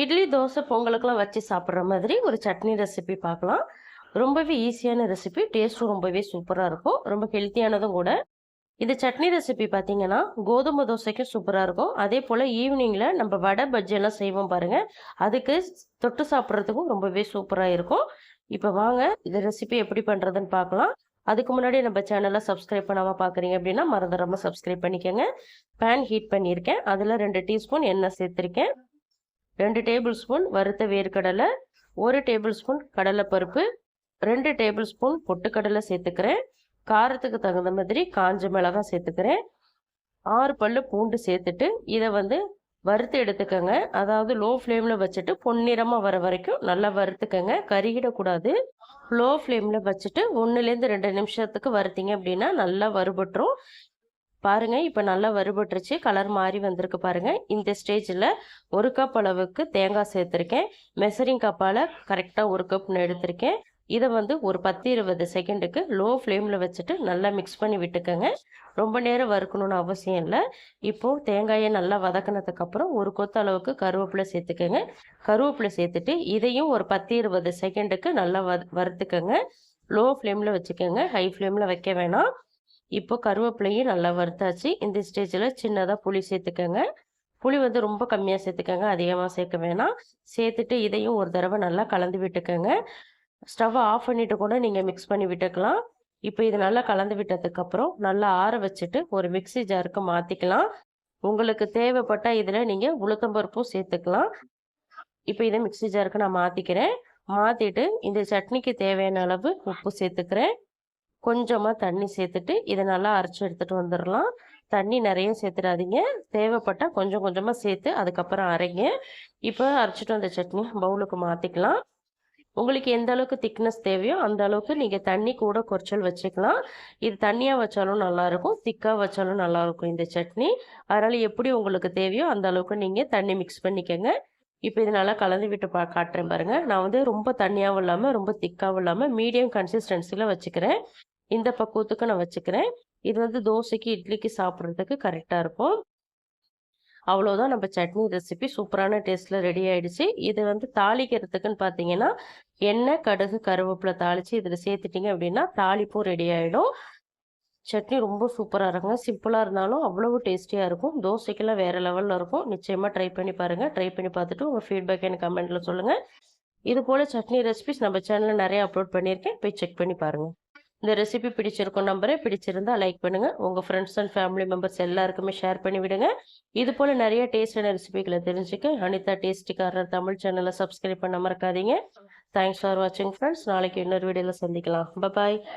இட்லி தோசை பொங்கலுக்கெலாம் வச்சு சாப்பிட்ற மாதிரி ஒரு சட்னி ரெசிபி பார்க்கலாம். ரொம்பவே ஈஸியான ரெசிபி டேஸ்ட்டும் ரொம்பவே சூப்பராக இருக்கும். ரொம்ப ஹெல்த்தியானதும் கூட. இந்த சட்னி ரெசிபி பார்த்தீங்கன்னா கோதுமை தோசைக்கும் சூப்பராக இருக்கும். அதே போல் ஈவினிங்கில் நம்ம வடை பஜ்ஜியெல்லாம் செய்வோம் பாருங்கள் அதுக்கு தொட்டு சாப்பிட்றதுக்கும் ரொம்பவே சூப்பராக இருக்கும். இப்போ வாங்க இந்த ரெசிபி எப்படி பண்ணுறதுன்னு பார்க்கலாம். அதுக்கு முன்னாடி நம்ம சேனலை சப்ஸ்கிரைப் பண்ணாமல் பார்க்குறீங்க அப்படின்னா மறந்துடாமல் சப்ஸ்கிரைப் பண்ணிக்கோங்க. பேன் ஹீட் பண்ணியிருக்கேன். அதில் ரெண்டு டீஸ்பூன் எண்ணெய் சேர்த்துருக்கேன். ரெண்டு டேபிள் ஸ்பூன் வறுத்த வேர்க்கடலை ஒரு டேபிள் ஸ்பூன் கடலைப்பருப்பு ரெண்டு டேபிள் ஸ்பூன் பொட்டுக்கடலை சேர்த்துக்கிறேன். காரத்துக்கு தகுந்த மாதிரி காஞ்ச மிளகாய் சேர்த்துக்கிறேன். ஆறு பல்லு பூண்டு சேர்த்துட்டு இதை வந்து வறுத்து எடுத்துக்கோங்க. அதாவது லோ ஃப்ளேமில் வச்சுட்டு பொன்னிறமாக வர வரைக்கும் நல்லா வறுத்துக்கோங்க. கருகிடக்கூடாது. லோ ஃப்ளேமில் வச்சுட்டு ஒன்றுலேருந்து ரெண்டு நிமிஷத்துக்கு வறுத்தீங்க அப்படின்னா நல்லா வறுபட்டுரும். பாருங்கள் இப்போ நல்லா வறுபட்டுருச்சு. கலர் மாறி வந்திருக்கு பாருங்கள் இந்த ஸ்டேஜில் ஒரு கப் அளவுக்கு தேங்காய் சேர்த்துருக்கேன். மெசரிங் கப்பால் கரெக்டாக ஒரு கப் எடுத்திருக்கேன். இதை வந்து ஒரு பத்து இருபது செகண்டுக்கு லோ ஃப்ளேமில் வச்சுட்டு நல்லா மிக்ஸ் பண்ணி விட்டுக்கோங்க. ரொம்ப நேரம் வறுக்கணும்னு அவசியம் இல்லை. இப்போது தேங்காயை நல்லா வதக்கினதுக்கப்புறம் ஒரு கொத்த அளவுக்கு கருவேப்பிலை சேர்த்துக்கோங்க. கருவேப்பிலை சேர்த்துட்டு இதையும் ஒரு பத்து இருபது செகண்டுக்கு நல்லா வ வறுத்துக்கோங்க. லோ ஃப்ளேமில் வச்சுக்கோங்க ஹை ஃப்ளேமில் வைக்க வேணாம். இப்போ கருவேப்பிலையும் நல்லா வறுத்தாச்சு. இந்த ஸ்டேஜில் சின்னதாக புளி சேர்த்துக்கோங்க. புளி வந்து ரொம்ப கம்மியாக சேர்த்துக்கோங்க. அதிகமாக சேர்க்க வேணாம். சேர்த்துட்டு இதையும் ஒரு தடவை நல்லா கலந்து விட்டுக்கோங்க. ஸ்டவ்வை ஆஃப் பண்ணிவிட்டு கூட நீங்கள் மிக்ஸ் பண்ணி விட்டுக்கலாம். இப்போ இது நல்லா கலந்து விட்டதுக்கப்புறம் நல்லா ஆற வச்சுட்டு ஒரு மிக்சி ஜாருக்கு மாற்றிக்கலாம் உங்களுக்கு தேவைப்பட்டால் இதில் நீங்கள் உளுத்தம்பருப்பும் சேர்த்துக்கலாம். இப்போ இதை மிக்சி ஜாருக்கு நான் மாற்றிக்கிறேன் மாற்றிட்டு இந்த சட்னிக்கு தேவையான அளவு உப்பு சேர்த்துக்கிறேன். கொஞ்சமாக தண்ணி சேர்த்துட்டு இதை நல்லா அரைச்சி எடுத்துகிட்டு வந்துடலாம் தண்ணி நிறைய சேர்த்துடாதீங்க. தேவைப்பட்டால் கொஞ்சம் கொஞ்சமாக சேர்த்து அதுக்கப்புறம் அரைங்க. இப்போ அரைச்சிட்டு வந்த சட்னி பவுலுக்கு மாற்றிக்கலாம் உங்களுக்கு எந்த அளவுக்கு திக்னஸ் தேவையோ அந்த அளவுக்கு நீங்கள் தண்ணி கூட குறைச்சல் வச்சுக்கலாம். இது தண்ணியாக வச்சாலும் நல்லாயிருக்கும் திக்காக வச்சாலும் நல்லாயிருக்கும் இந்த சட்னி. அதனால் எப்படி உங்களுக்கு தேவையோ அந்த அளவுக்கு நீங்கள் தண்ணி மிக்ஸ் பண்ணிக்கோங்க. இப்போ இது நல்லா கலந்து விட்டு பா காட்டுறேன் பாருங்கள் நான் வந்து ரொம்ப தண்ணியாகவும் இல்லாமல் ரொம்ப திக்காகவும் இல்லாமல் மீடியம் கன்சிஸ்டன்சியில் வச்சுக்கிறேன். இந்த பக்குவத்துக்கு நான் வச்சுக்கிறேன். இது வந்து தோசைக்கு இட்லிக்கு சாப்பிட்றதுக்கு கரெக்டாக இருக்கும். அவ்வளோதான் நம்ம சட்னி ரெசிபி சூப்பரான டேஸ்ட்டில் ரெடி ஆகிடுச்சு இது வந்து தாளிக்கிறதுக்குன்னு பார்த்தீங்கன்னா எண்ணெய் கடுகு கருவேப்பிலை தாளித்து இதில் சேர்த்துட்டிங்க அப்படின்னா தாளிப்பும் ரெடி ஆகிடும் சட்னி ரொம்ப சூப்பராக இருக்குங்க. சிம்பிளாக இருந்தாலும் அவ்வளவு டேஸ்டியாக இருக்கும். தோசைக்கெல்லாம் வேறு லெவலில் இருக்கும். நிச்சயமாக ட்ரை பண்ணி பாருங்கள் ட்ரை பண்ணி பார்த்துட்டு உங்கள் ஃபீட்பேக் எனக்கு கமெண்ட்டில் சொல்லுங்கள் இது போல் சட்னி ரெசிபிஸ் நம்ம சேனலில் நிறைய அப்லோட் பண்ணியிருக்கேன். போய் செக் பண்ணி பாருங்கள் இந்த ரெசிபி பிடிச்சிருக்கும் நம்பரே பிடிச்சிருந்தா லைக் பண்ணுங்கள் உங்கள் ஃப்ரெண்ட்ஸ் அண்ட் ஃபேமிலி மெம்பர்ஸ் எல்லாருக்குமே ஷேர் பண்ணி விடுங்க. இது போல் நிறைய டேஸ்டான ரெசிபிகளை தெரிஞ்சுக்க அனிதா டேஸ்டி கார்னர் தமிழ் சேனலை சப்ஸ்கிரைப் பண்ண மறக்காதீங்க தேங்க்ஸ் ஃபார் வாட்சிங் ஃப்ரெண்ட்ஸ் நாளைக்கு இன்னொரு வீடியோவில் சந்திக்கலாம். பாய்